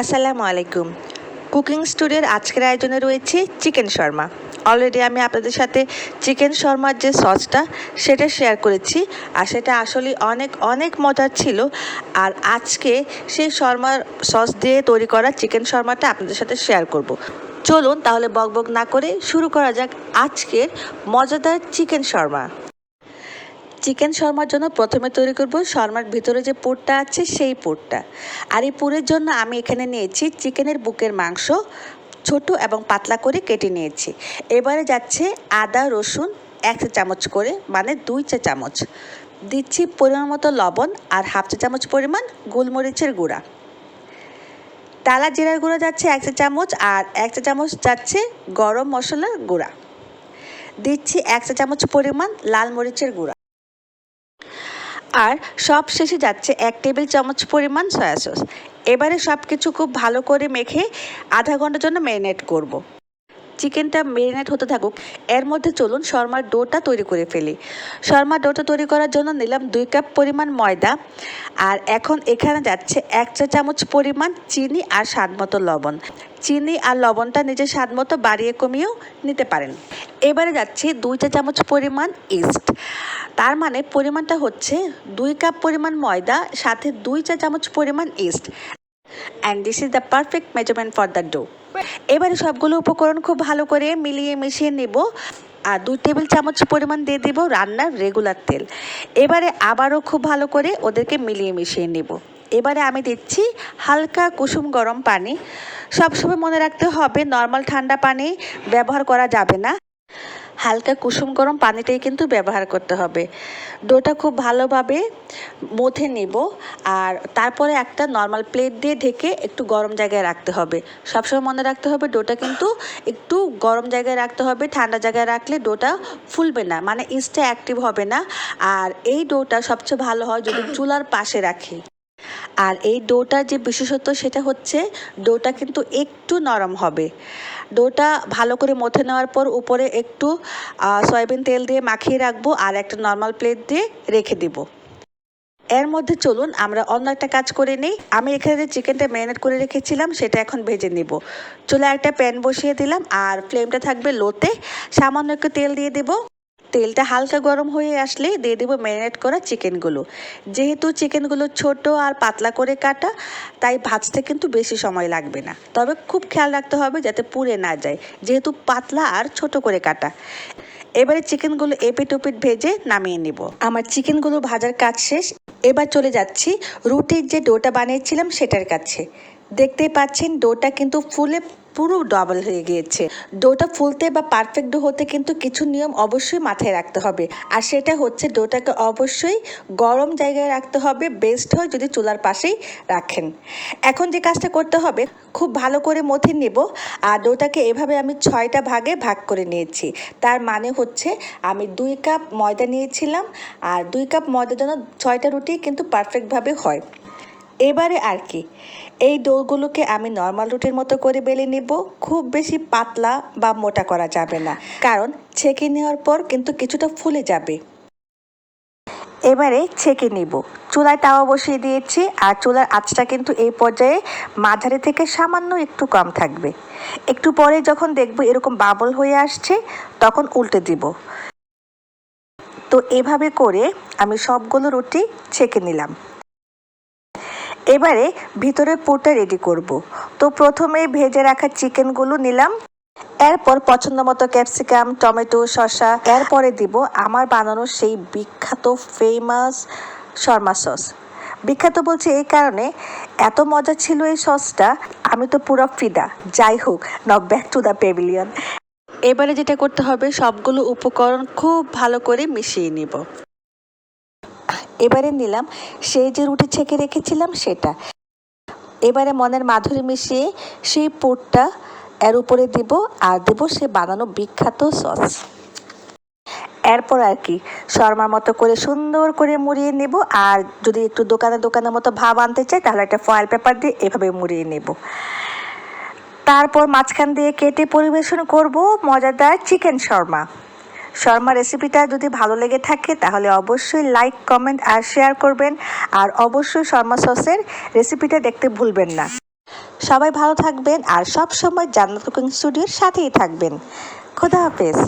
আসসালামু আলাইকুম। কুকিং স্টুডিওর আজকের আয়োজনে রয়েছে চিকেন শর্মা। অলরেডি আমি আপনাদের সাথে চিকেন শর্মার যে সসটা, সেটা শেয়ার করেছি আর সেটা আসলে অনেক অনেক মজার ছিল। আর আজকে সেই শর্মার সস দিয়ে তৈরি করা চিকেন শর্মাটা আপনাদের সাথে শেয়ার করব। চলুন তাহলে বকবক না করে শুরু করা যাক আজকের মজাদার চিকেন শর্মা। চিকেন শর্মার জন্য প্রথমে তৈরি করব শর্মার ভিতরে যে পুরটা আছে সেই পুরটা। আর এই পুরের জন্য আমি এখানে নিয়েছি চিকেনের বুকের মাংস, ছোট এবং পাতলা করে কেটে নিয়েছি। এবারে যাচ্ছে আদা, রসুন এক চা চামচ করে মানে দুই চা চামচ। দিচ্ছি পরিমাণ মতো লবণ আর হাফ চা চামচ পরিমাণ গোলমরিচের গুঁড়া। তালা জিরার গুঁড়া যাচ্ছে এক চা চামচ আর এক চা চামচ যাচ্ছে গরম মশলার গুঁড়া। দিচ্ছি এক চা চামচ পরিমাণ লাল মরিচের গুঁড়া। আর সব শেষে যাচ্ছে এক টেবিল চামচ পরিমাণ সয়া সস এবারে সব কিছু খুব ভালো করে মেখে আধা ঘণ্টার জন্য ম্যারিনেট করব। চিকেনটা মেরিনেট হতে থাকুক, এর মধ্যে চলুন শর্মার ডোটা তৈরি করে ফেলি। শর্মার ডোটা তৈরি করার জন্য নিলাম দুই কাপ পরিমাণ ময়দা, আর এখন এখানে যাচ্ছে এক চা চামচ পরিমাণ চিনি আর স্বাদ মতো লবণ। চিনি আর লবণটা নিজের স্বাদ মতো বাড়িয়ে কমিয়েও নিতে পারেন। এবারে যাচ্ছে দুই চা চামচ পরিমাণ ইস্ট তার মানে পরিমাণটা হচ্ছে দুই কাপ পরিমাণ ময়দা, সাথে দুই চা চামচ পরিমাণ yeast and this is the perfect measurement for the dough এবারে সবগুলো উপকরণ খুব ভালো করে মিলিয়ে মিশিয়ে নেব। আর দুই টেবিল চামচ পরিমাণ দিয়ে দেব রান্নার রেগুলার তেল। এবারে আবারও খুব ভালো করে ওদেরকে মিলিয়ে মিশিয়ে নেব। এবারে আমি দিচ্ছি হালকা কুসুম গরম পানি। সবসময় মনে রাখতে হবে নর্মাল ঠান্ডা পানি ব্যবহার করা যাবে না। হালকা কুসুম গরম পানিটাই কিন্তু ব্যবহার করতে হবে। ডোটা খুব ভালোভাবে মথে নেব আর তারপরে একটা নর্মাল প্লেট দিয়ে ঢেকে একটু গরম জায়গায় রাখতে হবে। সবসময় মনে রাখতে হবে ডোটা কিন্তু একটু গরম জায়গায় রাখতে হবে, ঠান্ডা জায়গায় রাখলে ডোটা ফুলবে না মানে ইস্টটা অ্যাক্টিভ হবে না। আর এই ডোটা সবচেয়ে ভালো হয় যদি চুলার পাশে রাখি। আর এই ডোটার যে বিশেষত্ব সেটা হচ্ছে ডোটা কিন্তু একটু নরম হবে। ডোটা ভালো করে মথে নেওয়ার পর উপরে একটু সয়াবিন তেল দিয়ে মাখিয়ে রাখব আর একটা নর্মাল প্লেট দিয়ে রেখে দিব। এর মধ্যে চলুন আমরা অন্য একটা কাজ করে নিই। আমি এখানে যে চিকেনটা ম্যারিনেট করে রেখেছিলাম সেটা এখন ভেজে নিব। চুলা একটা প্যান বসিয়ে দিলাম আর ফ্লেমটা থাকবে লোতে সামান্য একটু তেল দিয়ে দেবো। তেলটা হালকা গরম হয়ে আসলে দিয়ে দেবো ম্যারিনেট করা চিকেনগুলো। যেহেতু চিকেনগুলো ছোট আর পাতলা করে কাটা, তাই ভাজতে কিন্তু বেশি সময় লাগবে না। তবে খুব খেয়াল রাখতে হবে যাতে পুড়ে না যায়, যেহেতু পাতলা আর ছোট করে কাটা। এবারে চিকেনগুলো এপিট ওপিট ভেজে নামিয়ে নেব। আমার চিকেনগুলো ভাজার কাজ শেষ। এবার চলে যাচ্ছি রুটির যে ডোটা বানিয়েছিলাম সেটার কাছে। দেখতেই পাচ্ছেন ডোটা কিন্তু ফুলে পুরো ডবল হয়ে গিয়েছে। ডোটা ফুলতে বা পারফেক্ট ডো হতে কিন্তু কিছু নিয়ম অবশ্যই মাথায় রাখতে হবে। আর সেটা হচ্ছে ডোটাকে অবশ্যই গরম জায়গায় রাখতে হবে বেস্ট হয় যদি চুলার পাশেই রাখেন। এখন যে কাজটা করতে হবে, খুব ভালো করে মথে নেব। আর ডোটাকে এভাবে আমি ছয়টা ভাগে ভাগ করে নিয়েছি। তার মানে হচ্ছে আমি দুই কাপ ময়দা নিয়েছিলাম। আর দুই কাপ ময়দার জন্য ছয়টা রুটি কিন্তু পারফেক্টভাবে হয়। এবারে আর কি। এই ডোগুলোকে আমি নর্মাল রুটির মতো করে বেলে নেব, খুব বেশি পাতলা বা মোটা করা যাবে না। কারণ ছেঁকে নেওয়ার পর কিন্তু কিছুটা ফুলে যাবে। এবারে ছেঁকে নিব। চুলায় তাওয়া বসিয়ে দিয়েছি আর চুলার আঁচটা কিন্তু এই পর্যায়ে মাঝারি থেকে সামান্য একটু কম থাকবে। একটু পরে যখন দেখব এরকম বাবল হয়ে আসছে, তখন উল্টে দিব। তো এভাবে করে আমি সবগুলো রুটি ছেঁকে নিলাম। এবারে ভিতরে পুরটা রেডি করব। তো প্রথমে ভেজে রাখা চিকেনগুলো নিলাম। এরপর পছন্দ মতো ক্যাপসিকাম টমেটো, শসা, এরপরে দিব আমার বানানো সেই বিখ্যাত ফেমাস শর্মা সস বিখ্যাত বলছি এই কারণে এত মজা ছিল এই সসটা আমি তো পুরো ফিদা। যাই হোক knock back to the pavilion এবারে যেটা করতে হবে, সবগুলো উপকরণ খুব ভালো করে মিশিয়ে নিব। এবারে নিলাম। সেই যে রুটি ছেঁকে রেখেছিলাম সেটা। এবারে মনের মাধুরী মিশিয়ে সেই পুরটা এর উপরে দিব আর দেব সে বানানো বিখ্যাত সস। এরপর আর কি, শর্মার মতো করে সুন্দর করে মুড়িয়ে নেব আর যদি একটু দোকানে দোকানের মতো ভাব আনতে চাই তাহলে একটা ফয়েল পেপার দিয়ে এভাবে মুড়িয়ে নেব। তারপর মাঝখান দিয়ে কেটে পরিবেশন করব মজাদার চিকেন শর্মা। শর্মা রেসিপিটা যদি ভালো লেগে থাকে, তাহলে অবশ্যই লাইক কমেন্ট আর শেয়ার করবেন। আর অবশ্যই শর্মা সসের রেসিপিটা দেখতে ভুলবেন না। সবাই ভালো থাকবেন আর সব সময় জান্নাত কুকিং স্টুডিওর সাথেই থাকবেন। খোদা হাফেজ।